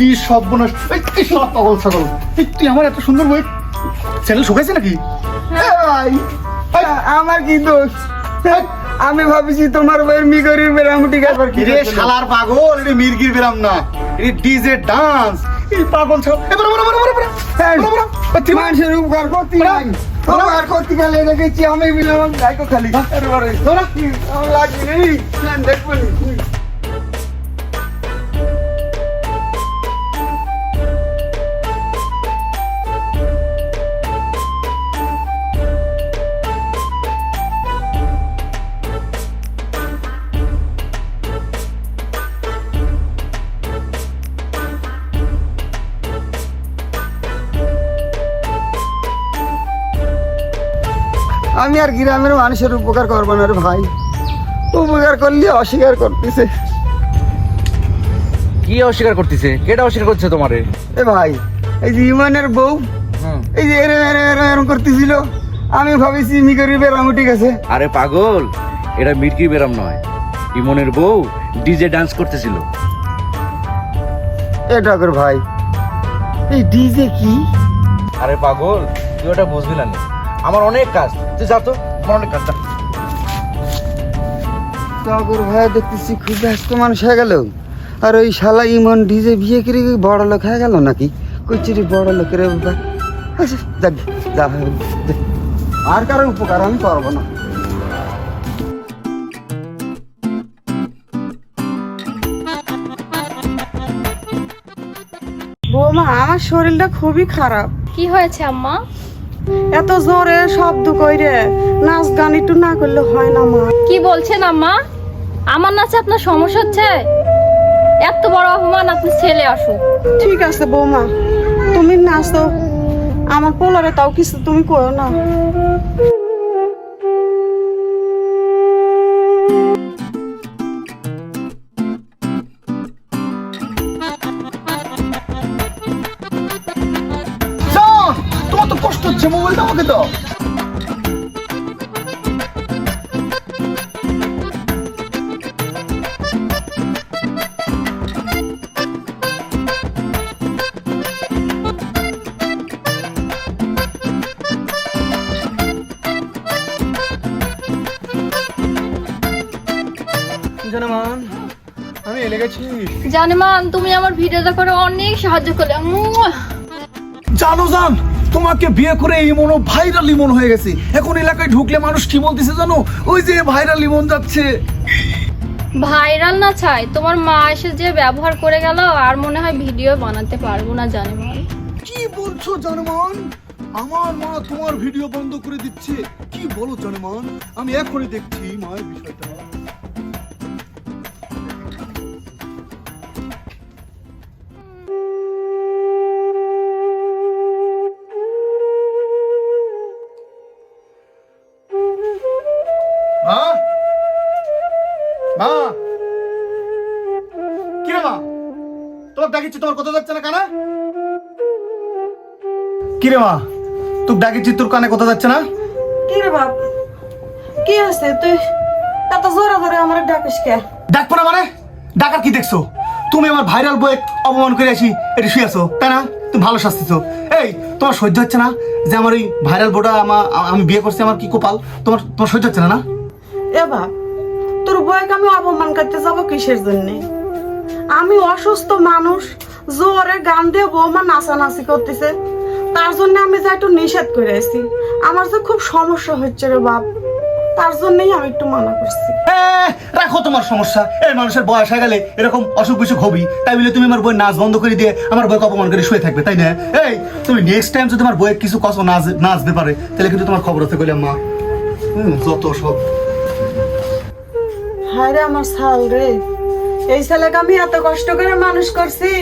ই সব বোনাস এই সব পাগল ছাগল? এই, তুই আমার এত সুন্দর বই চ্যানেল শুকাইছে নাকি? ভাই আমার কি দোষ? আমি ভাবিছি তোমার বইয়ের মিগরির বেরামুটি গাবার কি রে শালার পাগল? এটা মির্গির বেরাম না। এটা ডিজে ডান্স। এই পাগল ছাগল। এ বড় বড় বড় বড় বড়। বড় বড়। তুই মানুষের উপকার করতে নাই উপকার করতে গেলে দেখেছি আমি বিনাম খালি। ধরা। আমার লাগবে নেই আমি আর গ্রামের মানুষের উপকার করব না রে ভাই। উপকার করলে অস্বীকার করতেছে। কি অস্বীকার করতেছে? কেটা অস্বীকার করছে তোমারে? এ ভাই এই যে ইমানের বউ এই যে এরম এরম এরম এরম করতেছিল আমি ভাবিছি মিগরির বেরামু ঠিক আছে? আরে পাগল এটা মিটকি বেরাম নয়। ইমনের বউ ডিজে ডান্স করতেছিল। এ ঠাকুর ভাই এই ডিজে কি? আরে পাগল তুই ওটা বুঝবি নে। আমার অনেক কাজ। তুই যা তো আমার অনেক কাজ যা। ঠাকুর ভাই দেখতেছি খুব ব্যস্ত মানুষ হয়ে গেল। আর ওই শালা ইমন ডিজে বিয়ে করে বড় লোক হয়ে গেল নাকি? কইছিরি বড় লোকের উপকার আচ্ছা যাক যা। আর কারও উপকার আমি করব না। বৌমা আমার শরীরটা খুবই খারাপ। কি হয়েছে আম্মা? এত জোরে শব্দ কইরে নাচ গান একটু না করলে হয় না মা। কি বলছেন আম্মা? আমার নাচে আপনার সমস্যা হচ্ছে? এত বড় অপমান আপনি ছেলে আসুক ঠিক আছে বৌমা তুমি নাচো। আমার পোলারে তাও কিছু তুমি করো না। আমাকে দাও। জানামান আমি এলে গেছি। জানেমান তুমি আমার ভিডিওটা করে অনেক সাহায্য করলে। জানো জান তোমাকে বিয়ে করে ইমনও ভাইরাল ইমন হয়ে গেছে। এখন এলাকায় ঢুকলে মানুষ কি বলতেছে জানো? ওই যে ভাইরাল ইমন যাচ্ছে। ভাইরাল না চাই তোমার মা এসে যে ব্যবহার করে গেল আর মনে হয় ভিডিও বানাতে পারব না জানেমান কি বলছো জানমান? আমার মা তোমার ভিডিও বন্ধ করে দিচ্ছে। কি বলো জানমান? আমি এখনই দেখছি মায়ের বিষয়টা। তোর ডাকিছি তোমার কথা যাচ্ছে না কানা? কি রে মা তুই ডাকিছি তোর কানে কথা যাচ্ছে না? কি রে বাপ কি তুই এত জোরে আমার ডাকিস কে? ডাকবো না মানে? ডাকার কি দেখছ? তুমি আমার ভাইরাল বই অপমান করে আসি এটা শুয়ে আছো তাই না? তুমি ভালো শাস্তিছো এই তোমার সহ্য হচ্ছে না যে আমার ওই ভাইরাল বোটা আমার আমি বিয়ে করছি আমার কি কপাল? তোমার তোমার সহ্য হচ্ছে না না? এ বাপ তোর বয়কে আমি অপমান করতে যাব কিসের জন্য? আমি অসুস্থ মানুষ জোরে গান দিয়ে বৌমা নাচানাচি করতেছে। তার জন্য আমি যা একটু নিষেধ করে আছি। আমার যে খুব সমস্যা হচ্ছে রে বাপ। তার জন্যই আমি একটু মানা করছি। রাখো তোমার সমস্যা। এই মানুষের বয়স হয়ে গেলে এরকম অসুখ বিসুখ হবি। তাই বলে তুমি আমার বই নাচ বন্ধ করে দিয়ে আমার বইকে অপমান করে শুয়ে থাকবে তাই না? এই তুমি নেক্সট টাইম যদি তোমার বইয়ের কিছু কষ্ট নাচ নাচতে পারে তাহলে কিন্তু তোমার খবর হতে গেলে মা। হুম, যত সব। হায় রে আমার ছাল রে। এই ছেলেকে আমি এত কষ্ট করে মানুষ করছি?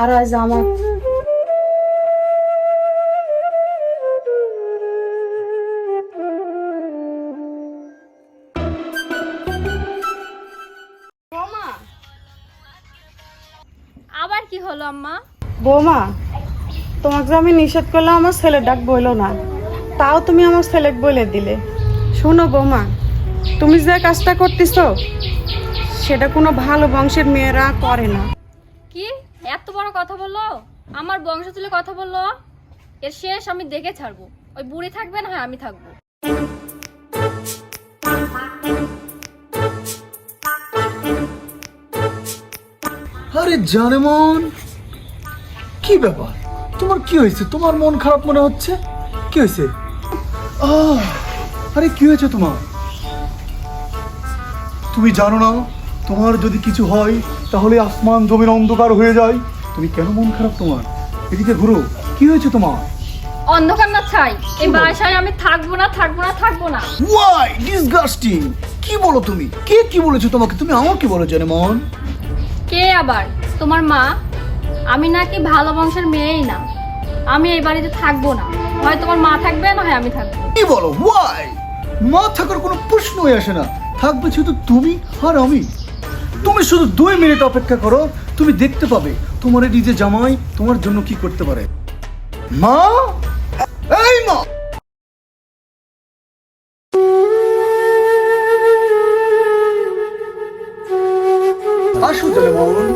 আর আজ আমার আবার কি হলো আম্মা? বৌমা তোমাকে আমি নিষেধ করলাম আমার ছেলে ডাক বইলো না। তাও তুমি আমার ছেলেকে বলে দিলে। শোনো বৌমা তুমি যে কাজটা করতেছো সেটা কোনো ভালো বংশের মেয়েরা করে না। কি? এত বড় কথা বলল? আমার বংশ তুলে কথা বলল? এর শেষ আমি দেখে ছাড়বো। ওই বুড়ি থাকবে না হয় আমি থাকব। আরে জানে মন কি ব্যাপার? তোমার কি হয়েছে? তোমার মন খারাপ মনে হচ্ছে? কি হয়েছে? আরে কি হয়েছে তোমার? তুমি জানো না? তোমার যদি কিছু হয় তাহলে আসমান জমির অন্ধকার হয়ে যায়। তুমি কেন মন খারাপ তোমার? এদিকে ঘুরো। কি হয়েছে তোমার? অন্ধকার না ছাই। এই বাসায় আমি থাকব না থাকব না থাকব না। ওয়াই ডিসগাস্টিং কি বলো তুমি? কে কি বলেছ তোমাকে? তুমি আমাকে বলো জানে মন কে আবার? তোমার মা? আমি নাকি ভালো বংশের মেয়েই না। আমি এই বাড়িতে থাকব না। হয় তোমার মা থাকবে না হয় আমি থাকব। কি বলো? ওয়াই মা থাকার কোনো প্রশ্নই আসে না। থাকবে শুধু তুমি আর আমি। তুমি শুধু দুই মিনিট অপেক্ষা করো তুমি দেখতে পাবে তোমার এই যে জামাই তোমার জন্য কি করতে পারে। মা? এই মা! আসো তাহলে মামুন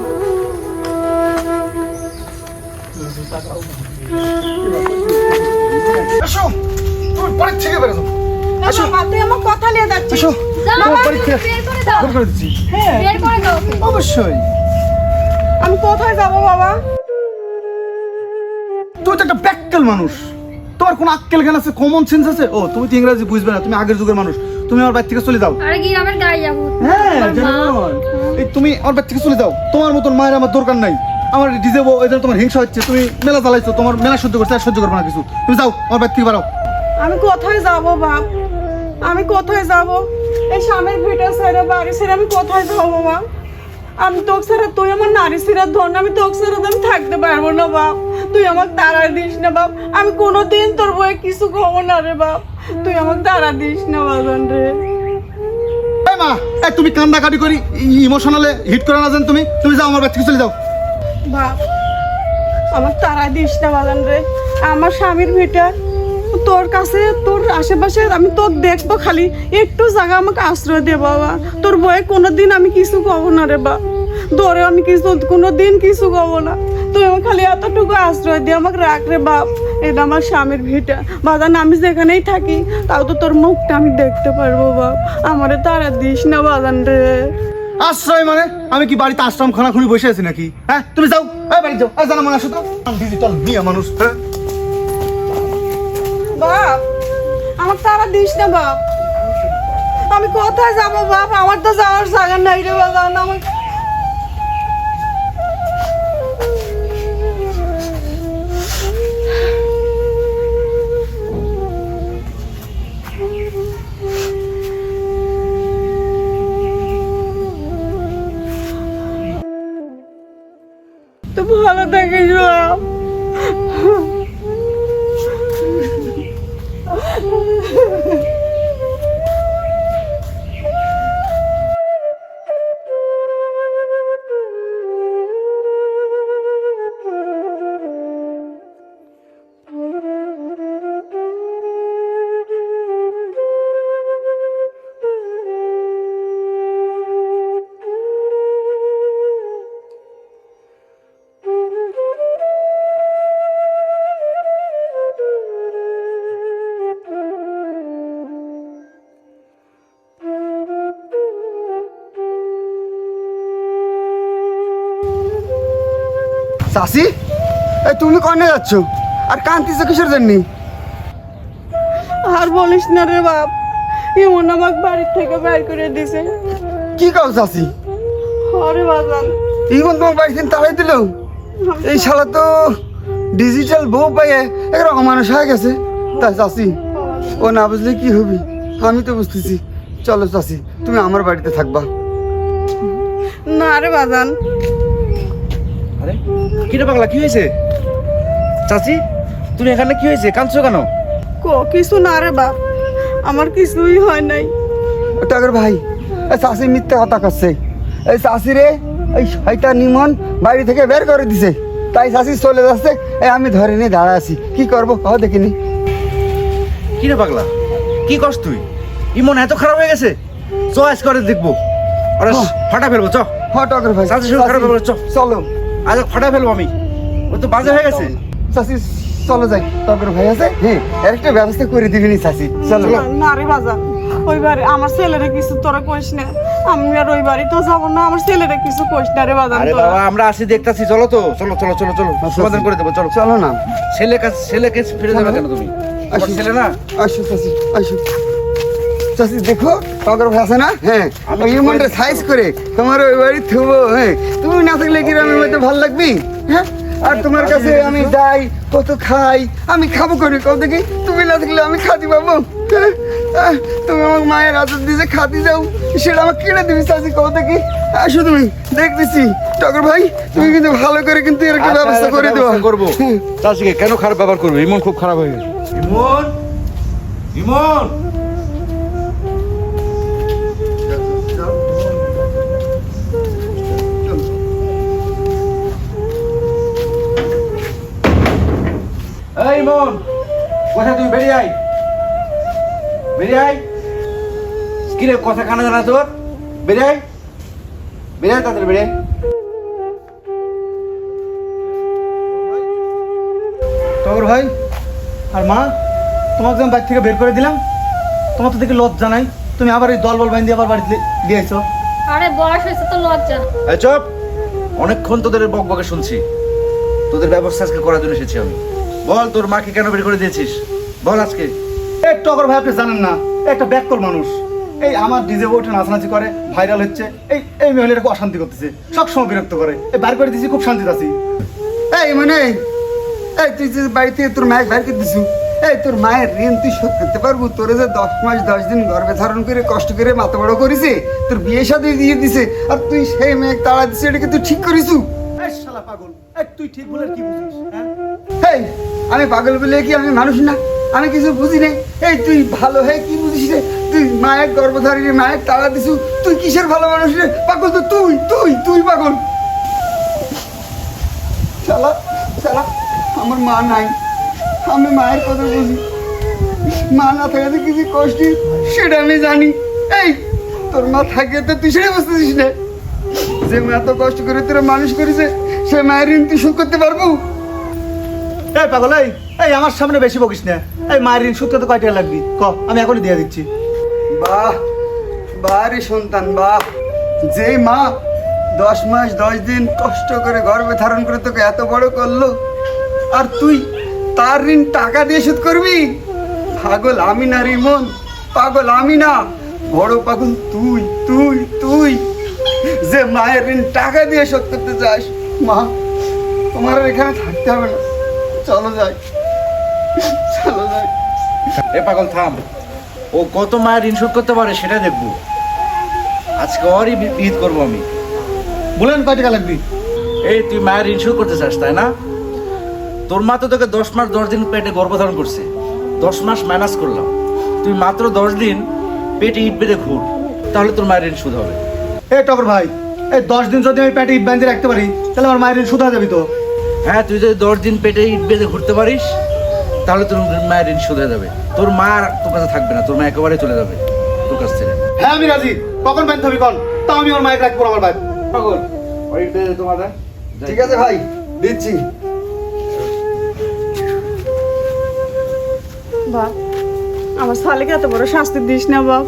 আসো তুমি বাড়ি থেকে বেরো। আসো। তুই আমার কথা নিয়ে যাচ্ছিস। আসো তোমার বাড়ি তুমি থেকে দাও। করে দিচ্ছি। বের করে দাও। অবশ্যই। আমি কোথায় যাব বাবা? তুমি তো একটা প্র্যাকটিক্যাল মানুষ। তোমার কোনো আক্কেল জ্ঞান আছে কমন সেন্স আছে? ও তুমি তো ইংরেজি বুঝবে না তুমি আগের যুগের মানুষ। তুমি আমার বাড়ি থেকে চলে যাও। আরে গ্রামের গায়ে যাব। হ্যাঁ? এই তুমি আমার বাড়ি থেকে চলে যাও। তোমার মতন মায়ের আমার দরকার নাই। আমার ডিজে এই জন্য তোমার হিংসা হচ্ছে তুমি মেলা চালাইছো তোমার মেলা সহ্য করছে আর সহ্য করবে না কিছু। তুমি যাও আমার বাড়ি থেকে বাড়াও আমি কোথায় যাব বাপ? আমি কোথায় যাব? এই স্বামীর ভিটা ছেড়ে বাড়ি ছেড়ে আমি কোথায় যাব বাবা আমি তোকে ছাড়া তুই আমার নারী ছেড়ে ধন আমি তোকে ছাড়া আমি থাকতে পারব না বাপ। তুই আমাকে তাড়া দিস না বাপ। আমি কোনোদিন তোর বয়ে কিছু খাব না রে বাপ। তুই আমাকে তাড়া দিস না বাজন রে। মা তুমি কান্নাকাটি করি ইমোশনালে হিট করে না জান তুমি। তুমি যাও আমার বাড়ি থেকে চলে যাও। বাপ আমার তারা দিস না বাগান রে। আমার স্বামীর ভিটা তোর কাছে, তোর আশেপাশে, আমি তোর দেখব খালি। একটু জায়গা আমাকে আশ্রয় দে বাবা। তোর বয়ে কোনোদিন আমি কিছু কব না রে বা। ধরে আমি কিছু, কোনোদিন কিছু কব না। তুই আমাকে খালি এতটুকু আশ্রয় দিয়ে আমাকে রাখ রে বাপ। এটা আমার স্বামীর ভিটা। বাজান, আমি যেখানেই থাকি, তাও তো তোর মুখটা আমি দেখতে পারব বাপ। আমারে তারা দিস না বাজান রে। আশ্রয় মানে? আমি কি বাড়িতে আশ্রম খানা খুনি বসে আছি নাকি? হ্যাঁ? তুমি যাও। বাড়ি যাও। জানা আসো তো। ডিজিটাল মানুষ হ্যাঁ? বাপ আমার তারা দিস না বাপ। আমি কোথায় যাব বাপ? আমার তো যাওয়ার জায়গা নাই রে বাবা আমার চাষি এই তুমি কনে যাচ্ছ? আর কান্তিছো কিসের জন্য? আর বলিস না রে বাপ এমন আমাকে বাড়ির থেকে বের করে দিছে। কি কাও চাষি আরে বাজান। ইমন তোমার বাড়ি থেকে তাড়াই দিল? এই শালা তো ডিজিটাল বউ পাইয়ে একরকম অমানুষ হয়ে গেছে। তাই চাষি ও না বুঝলে কি হবি? আমি তো বুঝতেছি। চলো চাষি তুমি আমার বাড়িতে থাকবা। না রে বাজান আরে কিরে পাগলা কি হয়েছে? চাচি তুমি এখানে কি হয়েছে? কাঁদছো কেন? কো কিছু না রে বাপ আমার কিছুই হয় নাই। টাকার ভাই এই চাষি মিথ্যা কথা করছে এই চাষি রে এই শয়তা নিমন বাড়ি থেকে বের করে দিছে। তাই চাষি চলে যাচ্ছে এই আমি ধরে নিয়ে দাঁড়া আছি। কি করব? কহ দেখিনি। কিরে পাগলা কি করছ তুই? ইমন এত খারাপ হয়ে গেছে? চয়েস করে দেখব। আরে। ফাটা ফেলব চ। হ টগর ভাই। করো, চাচি, চল। আজ ফাটা ফেলব আমি। ও তো বাজে হয়ে গেছে। চাচি চলো যাই। টগর ভাই আছে? হ্যাঁ এর একটা ব্যবস্থা করে দিবিনি চাচি। চলো। না রে বাজার ওই বাড়ি আমার ছেলেরে কিছু তোরা কইস না। আমি আর ওই বাড়ি তো যাব না আমার ছেলেরে কিছু কইস না রে বাজার আরে বাবা আমরা আসি দেখতাছি। চলো তো। চলো চলো চলো চলো। সমাধান করে দেবো চলো। চলো না। ছেলে কাছে ছেলেকে ফিরে যাবে কেন তুমি? আসি। ছেলে না? আসো চাচি। আসো চাচি দেখো টগর ভাই আছে না? হ্যাঁ ওই মনটা সাইজ করে? তোমার ওই বাড়ি থুবো হ্যাঁ। তুমি না থাকলে কি গ্রামের মধ্যে ভালো লাগবি? হ্যাঁ? আর তোমার কাছে আমি যাই কত খাই আমি খাব করে কত দেখি তুমি না থাকলে আমি খাতি পাবো। হ্যাঁ? তুমি আমার মায়ের আদর দিয়েছে খাতি যাও সেটা আমাকে কিনে দিবি চাচি কত দেখি। আসো তুমি দেখতেছি। টগর ভাই তুমি কিন্তু ভালো করে কিন্তু এর একটা আচ্ছা, ব্যবস্থা করে দেবো করব। হুম। চাষিকে কেন খারাপ ব্যবহার করবে? ইমন খুব খারাপ হয়ে গেছে। ইমন? ইমন? এই ইমন কোথায় তুই? বেরিয়ে আয়। বেরিয়ে আয়। কিরে কথা কানে জানা তোর? বেরিয়ে আয়। বেরিয়ে আয় তাদের বেরিয়ে টগর ভাই আর মা তোমাকে আমি বাড়ি থেকে বের করে দিলাম তোমার তো দেখে লজ্জা নাই। তুমি আবার এই দল বল বাইন দিয়ে আবার বাড়িতে দিয়েছ আরে বয়স হয়েছে তো লজ্জা। এই চুপ। অনেকক্ষণ তোদের বক বকে শুনছি। তোদের ব্যবস্থা আজকে করার জন্য এসেছি আমি। বল তোর মাকে কেন বের করে দিয়েছিস? বল আজকে। এই টগর ভাই আপনি জানেন না একটা ব্যাককল মানুষ। এই আমার ডিজে উঠে নাচানাচি করে ভাইরাল হচ্ছে। এই এই মহিলাটাকে অশান্তি করতেছে সবসময় বিরক্ত করে। এই বাইর করে দিয়েছি খুব শান্তিতে আছি। এই মানে এই তুই যে বাড়িতে তোর মায়ের বাইর করে দিছু এই তোর মায়ের ঋণ তুই শোধ করতে পারব? তোরে যে দশ মাস দশ দিন গর্ভে ধারণ করে কষ্ট করে মাথা বড় করেছে তোর বিয়ে সাথে দিয়ে দিছে আর তুই সেই মেয়ে তাড়া দিছে এটাকে তুই ঠিক করিছু? এই শালা পাগল এই তুই ঠিক বলে কি বুঝিস হ্যাঁ? এই আমি পাগল বলে কি আমি মানুষ না? আমি কিছু বুঝি নাই। এই তুই ভালো হয়ে কি বুঝিস রে? তুই মায়ের গর্ভধারী রে, মায়ের তাড়া দিছু। তুই কিসের ভালো মানুষ রে? পাগল তো তুই তুই তুই পাগল। শালা শালা আমার মা নাই। আমি মায়ের কথা বুঝি। মা না কিছু কষ্ট সেটা আমি জানি। এই তোর মা থাকে তো তুই সেটা বুঝতেছিস না। যে মা এত কষ্ট করে তোরা মানুষ করেছে সে মায়ের ঋণ তুই শোধ করতে পারব? এই পাগল, এই এই আমার সামনে বেশি বকিস না। এই মায়ের ঋণ সত্যি তো কয় টাকা লাগবি? ক, আমি এখনই দিয়ে দিচ্ছি। বাহ বাহ রে সন্তান, বাহ। যে মা দশ মাস, দশ দিন কষ্ট করে গর্ভে ধারণ করে তোকে এত বড় করল, আর তুই তার ঋণ টাকা দিয়ে শোধ করবি? পাগল আমি না রিমন পাগল আমি না। বড় পাগল তুই তুই তুই। যে মায়ের ঋণ টাকা দিয়ে শোধ করতে চাস, মা, তোমার এখানে থাকতে হবে না। চলো যাই। চলো যাই। এ পাগল থাম। ও কত মায়ের ঋণ শোধ করতে পারে সেটা দেখব। আজকে ওরই বিহিত করব আমি। বলেন কয় টাকা লাগবি? এই তুই মায়ের ঋণ শোধ করতে চাস তাই না? তোর মা তো তোকে দশ মাস দশ দিন পেটে গর্ভধারণ করছে। দশ মাস ম্যানেজ করলাম। তুই মাত্র দশ দিন পেটে ইট বেঁধে ঘুর। তাহলে তোর মায়ের ঋণ শোধ হবে। এ টকর ভাই এই দশ দিন যদি আমি পেটে ইট বাঁধিয়ে রাখতে পারি তাহলে আমার মায়ের ঋণ শুধু হয়ে যাবি তো। হ্যাঁ তুই যদি দশ দিন পেটে ইট বেঁধে ঘুরতে পারিস তাহলে তোর মায়ের ঋণ শোধ হয়ে যাবে। তোর মা আর তোর কাছে থাকবে না তোর মা একেবারে চলে যাবে তোর কাছ থেকে। হ্যাঁ আমি রাজি। কখন বাঁধতে হবে কন? তাও আমি ওর মায়ের রাখব আমার ভাই। পাগল। ওই তোমার ঠিক আছে ভাই দিচ্ছি। বাপ আমার ছেলেকে এত বড় শাস্তি দিস না বাপ।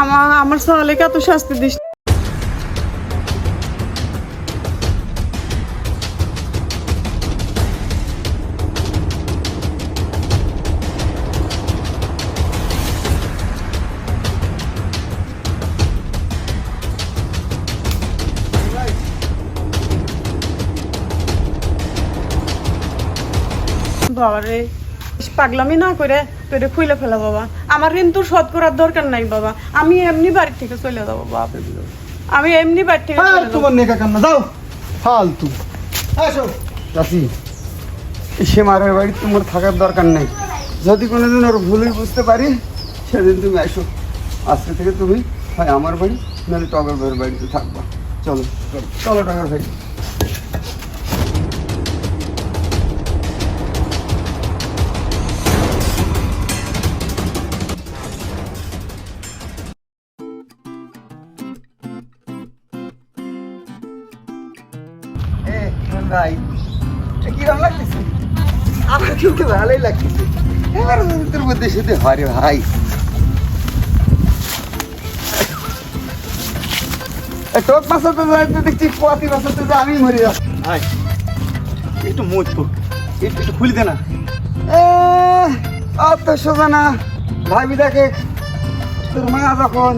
আমার আমার ছেলেকে এত শাস্তি দিস না। বাবা রে পাগলামি না করে তোরে খুইলে ফেলা বাবা। আমার ঋণ তোর শোধ করার দরকার নাই বাবা। আমি এমনি বাড়ি থেকে চলে যাব বাবা। আমি এমনি বাড়ি থেকে তোমার নেকা কান্না। যাও। ফালতু। আসো। চাষি সে মারের বাড়ি তোমার থাকার দরকার নেই। যদি কোনোদিন ওর ভুলই বুঝতে পারি সেদিন তুমি আসো। আজকে থেকে তুমি হয় আমার বাড়ি নাহলে টগর ভাইয়ের বাড়িতে থাকবা। চলো চলো টগর ভাই। লাগতেছে এবার তোর মধ্যে হরে ভাই। যাইতে দেখছি যে আমি মরে ভাই একটু তো একটু একটু খুলে দে না। অত সোজা না। ভাবি দেখে তোর মা যখন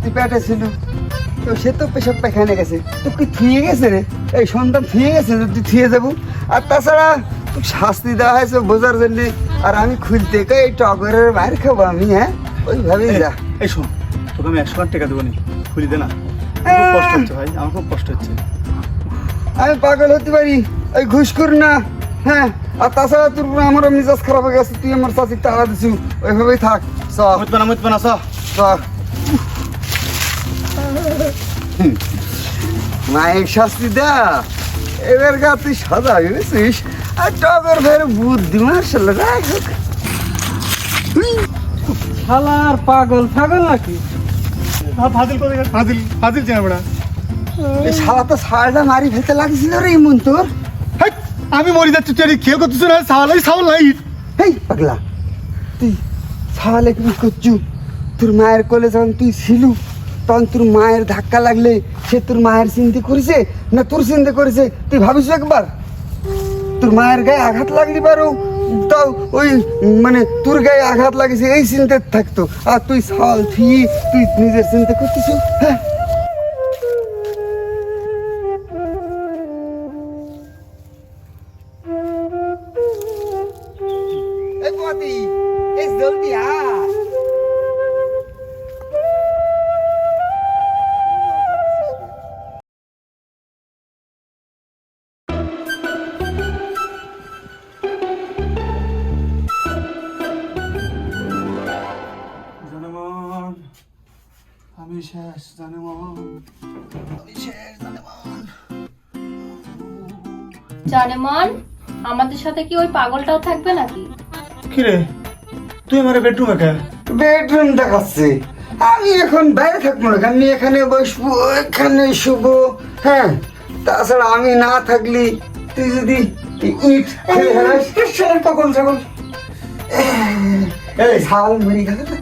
তুই পেটে ছিল তো সে তো পেশাব পায়খানে গেছে। তো কি থুয়ে গেছে রে? এই সন্তান থুয়ে গেছে যে তুই থুয়ে যাব। আর তাছাড়া শাস্তি দেওয়া হয়েছে বোঝার জন্য। আর আমি খুলতে এই টগরের বাইরে খাব আমি হ্যাঁ? ওইভাবেই যা। এই শোন তোকে আমি একশো টাকা দেবো নি। খুলে দে না। কষ্ট হচ্ছে ভাই আমার খুব কষ্ট হচ্ছে। আমি পাগল হতে পারি ওই ঘুষ কর না হ্যাঁ? আর তাছাড়া তোর আমারও মিজাজ খারাপ হয়ে গেছে তুই আমার চাষি টাকা দিছু ওইভাবেই থাক চ। মুতবে না মুতবে না চ। চ। মায়ের শাস্তি দা। এবার গা তুই সাদা হয়েছিস আর টগর ফের বুদ্ধি মার্শাল রাখ শালার পাগল ছাগল নাকি? ফাজিল করে ফাজিল ফাজিল চেনা বেড়া। এই শালা তো শালটা মারি ফেলতে লাগছিল রে ইমন তোর। আমি মরে যাচ্ছি তুই খেয়ে করতেছ না? সাওয়ালাই সাওয়ালাই হেই পাগলা। তুই সালে কি করছু? তোর মায়ের কোলে যখন তুই ছিলু তখন তোর মায়ের ধাক্কা লাগলে সে তোর মায়ের চিন্তা করেছে না তোর চিন্তা করেছে? তুই ভাবিস একবার? তোর মায়ের গায়ে আঘাত লাগলি পারো? তাও ওই মানে তোর গায়ে আঘাত লাগেছে, এই চিন্তা থাকতো। আর তুই সাল থি, তুই নিজের চিন্তা করতেছ হ্যাঁ? এই জলদি আয়। জানেমন আমাদের সাথে কি ওই পাগলটাও থাকবে নাকি? কিরে? তুই আমার বেডরুমে কে বেডরুম দেখাচ্ছে। আমি এখন বাইরে থাকব না আমি এখানে বসবো এখানে শুবো হ্যাঁ? তাছাড়া আমি না থাকলি তুই যদি ইট খেয়ে তখন এই ছাল মেরে গেলে তো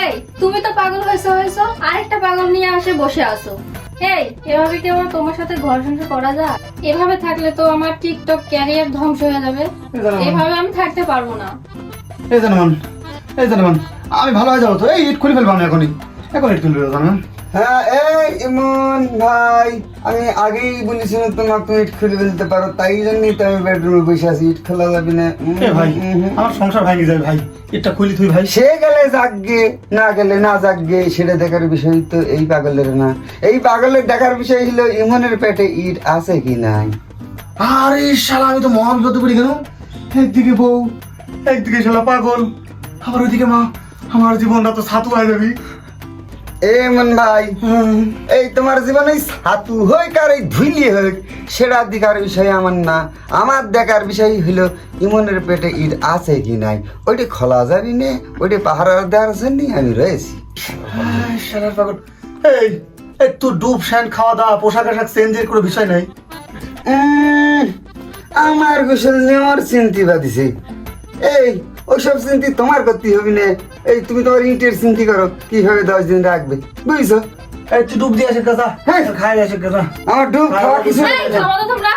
এই তুমি তো পাগল হয়েছো হয়েছো আরেকটা পাগল নিয়ে আসে বসে আসো এই এভাবে কি আমার তোমার সাথে ঘর সংসার করা যায়? এভাবে থাকলে তো আমার টিকটক ক্যারিয়ার ধ্বংস হয়ে যাবে। এভাবে আমি থাকতে পারব না। এই জানমান এই জানমান আমি ভালো হয়ে যাব তো। এই ইট খুলে ফেলব আমি এখনই। এখন ইট খুলে ফেলব জানেমন হ্যাঁ এই ইমন ভাই আমি আগেই বলেছিলাম তোমার তুমি ইট খুলে ফেলতে পারো তাই জন্যই তো আমি বেডরুমে বসে আছি ইট খোলা যাবে না। ভাই। আমার সংসার ভাঙে যায় ভাই খুলি তুই ভাই। সে গেলে জাগগে না গেলে না জাগগে সেটা দেখার বিষয় তো এই পাগলের না। এই পাগলের দেখার বিষয় হলো ইমনের পেটে ইট আছে কি নাই? আরে শালা আমি তো মহা বিপদে পড়ি কেন? একদিকে বউ একদিকে শালা পাগল আবার ওইদিকে মা আমার জীবনটা তো ছাতু হয়ে যাবি। এ মন ভাই এই তোমার জীবনে ছাতু হোক আর এই ধুইলি হোক সেটা দেখার বিষয় আমার না। আমার দেখার বিষয় হলো ইমনের পেটে ইট আছে কি নাই? ওইটা খোলা যাবি নে ওইটা পাহাড় দেওয়ার জন্যই আমি রয়েছি। এই এই তোর ডুব শ্যান খাওয়া দাওয়া পোশাক আশাক চেঞ্জের কোনো বিষয় নাই? আমার গোসল নেওয়ার চিন্তি বাদিছে এই ওইসব চিন্তি তোমার করতে হবে না। এই তুমি তোমার ইটের চিন্তি করো কীভাবে দশ দিন রাখবে? বুঝছ? এই তুই ডুব দিয়ে আসে কাজা হ্যাঁ। খাই আসে কাজা আমার ডুব খাওয়া কিছু তোমরা।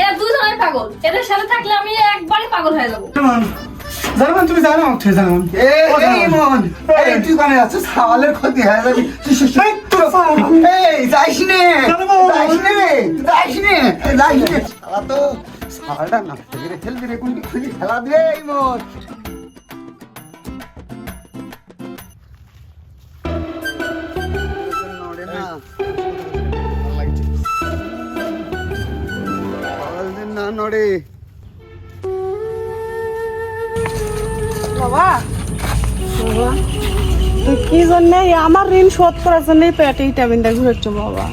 এরা দুজনের পাগল। এদের সাথে থাকলে আমি একবারই পাগল হয়ে যাব। জানেমন জানেমন তুমি জানো ঠিক জানেমন এই মন, এই তুই কানে আছিস? খাওয়ালের ক্ষতি হয়ে যাবে। এই, তোর এই যাইস নে। যাইস নে। যাইস নে। যাইস নে। শালা তো শালাটা না ফেলে ফেলবি রে কোনটি খেলা দে এই মন বাবা। বাবা কি জন্য আমার ঋণ শোধ করার জন্য পেটে ইটামিনটা ঘুরেছ বাবা?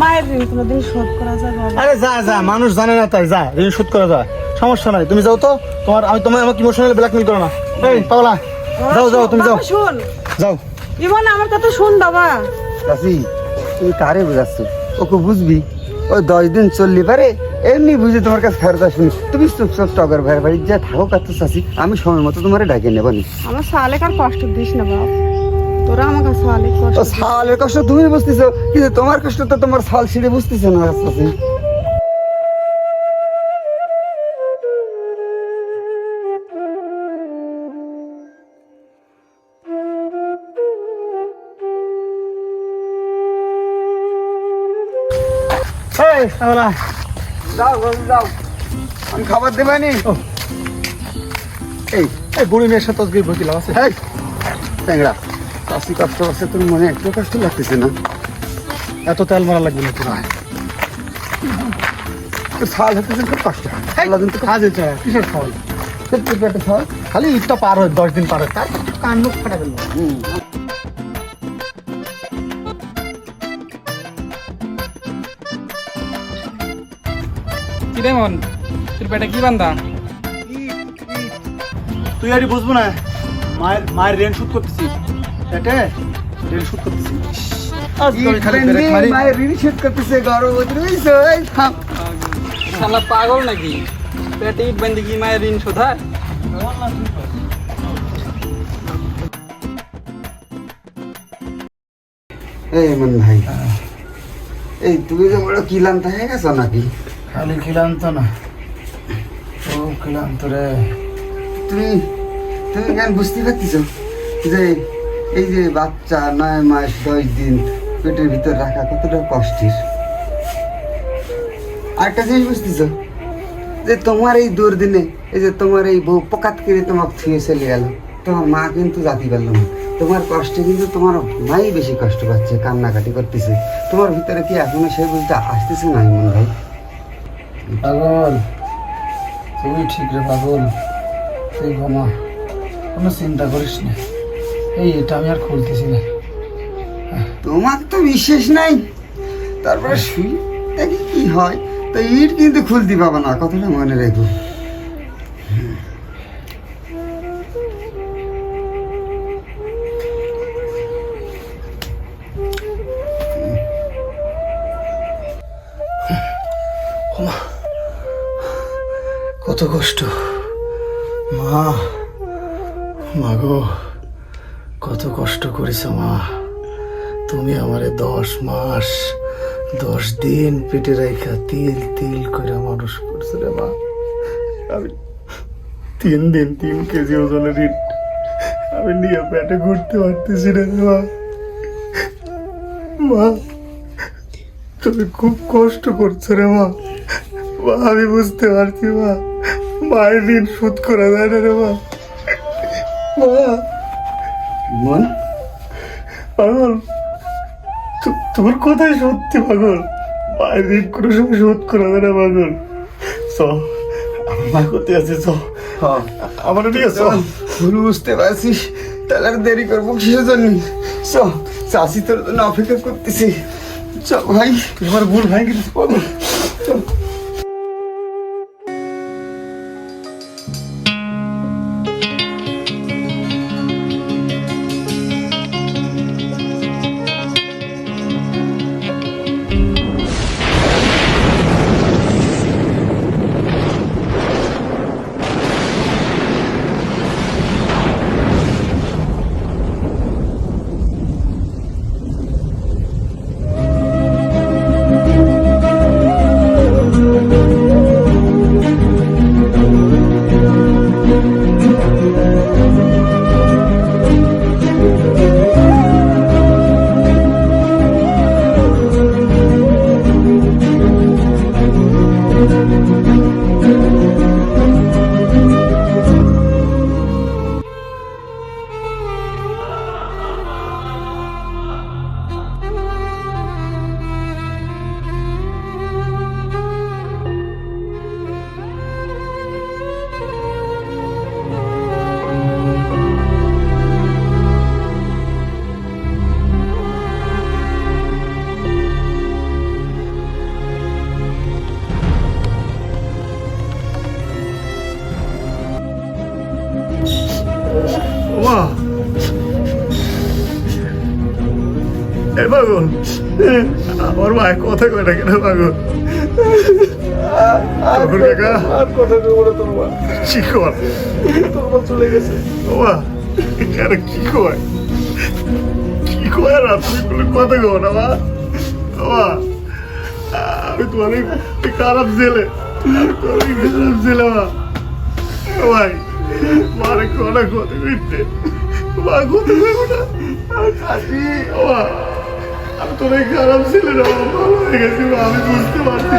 মায়ের ঋণ কোনোদিন শোধ করা যায় বাবা? আরে যা যা মানুষ জানে না তাই যা ঋণ শোধ করা যায়। সমস্যা নাই তুমি যাও তো। তোমার আমি তোমার আমাকে ইমোশনাল ব্ল্যাকমেল করো না। এই পাগলা যাও যাও তুমি যাও। শোন। যাও। ইমন আমার কথা শোন বাবা। কাশি তুই কারে বোঝাচ্ছ? ওকে বুঝবি? ওই দশ দিন চললি পারে এমনি বুঝে তোমার কাছে ফেরত আসুনি। তুমি চুপ চুপ টগর ভাইয়ের বাড়ি যা থাকো কাত চাষি আমি সময় মতো তোমার ডাকে নেব নি। আমার সালেক আর কষ্ট দিস না বাপ। তোরা আমাকে সালেক কষ্ট সালের কষ্ট তুমি বুঝতেছো কিন্তু তোমার কষ্ট তো তোমার সাল ছিঁড়ে বুঝতেছো না চাষি এই আমরা যাও যাও। আমি খাবার দেবানি এই। এই বুড়ি মেয়ের সাথে আজকে ভর্তি লাগাচ্ছে হেই ট্যাংরা। চাষি কষ্ট আছে তুমি মনে একটু কষ্ট লাগতেছে না? এত তেল মারা লাগবে না তোমার সাল হতেছে খুব কষ্ট আল্লাহ দিন তো কাজ হয়েছে কিসের খাওয়াই পেটে পেটে খাওয়া খালি ঈদটা পার হয় দশ দিন পার হয়। তার কান মুখ ফাটা গেল কি রে মন? তোর পেটে কি বান্ধা? তুই আরে বুঝব না। মায়ের মায়ের করতেছি। করতেছি। ঋণ শোধ করতেছে গরম এই থাম। শালা পাগল নাকি? পেটে ইট বান্ধি কি মায়ের ঋণ এই মন ভাই এই তুমি যে বড় কিলান্ত হয়ে গেছো নাকি? খালি ক্লান্ত না। ও ক্লান্ত রে। তুমি তুমি কেন বুঝতে পারতেছ যে এই যে বাচ্চা নয় মাস, দশ দিন পেটের ভিতর রাখা কতটা কষ্টের? আরেকটা জিনিস বুঝতেছ যে তোমার এই দুর্দিনে এই যে তোমার এই বউ পকাত করে তোমাকে ছুঁয়ে চলে গেল, তোমার মা কিন্তু জাতি পারল না। তোমার কষ্টে কিন্তু তোমার মাই বেশি কষ্ট পাচ্ছে, কান্নাকাটি করতেছে। তোমার ভিতরে কি এখনও সেই বুঝতে আসতেছে না মন ভাই পাগল। তুই ঠিক রে পাগল। তুই ঘুমা কোনো চিন্তা করিস না। এই, এটা আমি আর খুলতেছি না। তোমার তো বিশ্বাস নাই। তারপরে শুই, দেখি কি হয়। তো ইট কিন্তু খুলতে পাবো না, কথাটা মনে রেখো কষ্ট মা মা গো কত কষ্ট করেছ মা। তুমি আমারে দশ মাস, দশ দিন পেটে রেখা তিল তিল করে মানুষ করছে রে মা। আমি তিন দিন তিন কেজি ওজনের ইট আমি নিয়ে পেটে ঘুরতে পারতেছি রে মা। মা, তুমি খুব কষ্ট করছ রে মা, আমি বুঝতে পারছি মা। মায়ের ঋণ শোধ করা যায় না রে মা। মা। মন? পাগল। তোর কথাই সত্যি পাগল। মায়ের ঋণ কোনো সময় শোধ করা যায় না পাগল। চ। আমার মা কোথায় আছে চ। আমার নিয়ে চ। ভুল বুঝতে পারছিস তাহলে আর দেরি করব কিসের জন্য? চ চাষি তোর জন্য অপেক্ষা করতেছি। চ ভাই। তুই আমার ভুল ভাই গেছিস কথা কয় না কেন পাগল তখন কাকা? আর কথা কইবো না তোর মা। কি কর? তোর মা চলে গেছে। বাবা আরে কি কয় কি কয় আর তুমি কোনো কথা কো না মা? বাবা আমি তো অনেক খারাপ ছেলে। তো অনেক খারাপ ছেলে মা। ভাই মারে কোনো কথা কইতে মা কথা কইবো না। আমি কাশি বাবা। আমি তো অনেক খারাপ ছেলে না ভালো হয়ে গেছি আমি বুঝতে পারছি।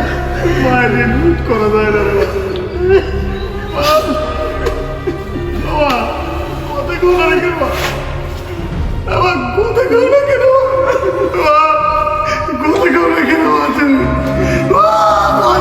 মায়ের ঋণ মুট করা যায় না বাবা। কথা কো না কেন মা আমার কথা কো কেন মা কথা কো কেন মা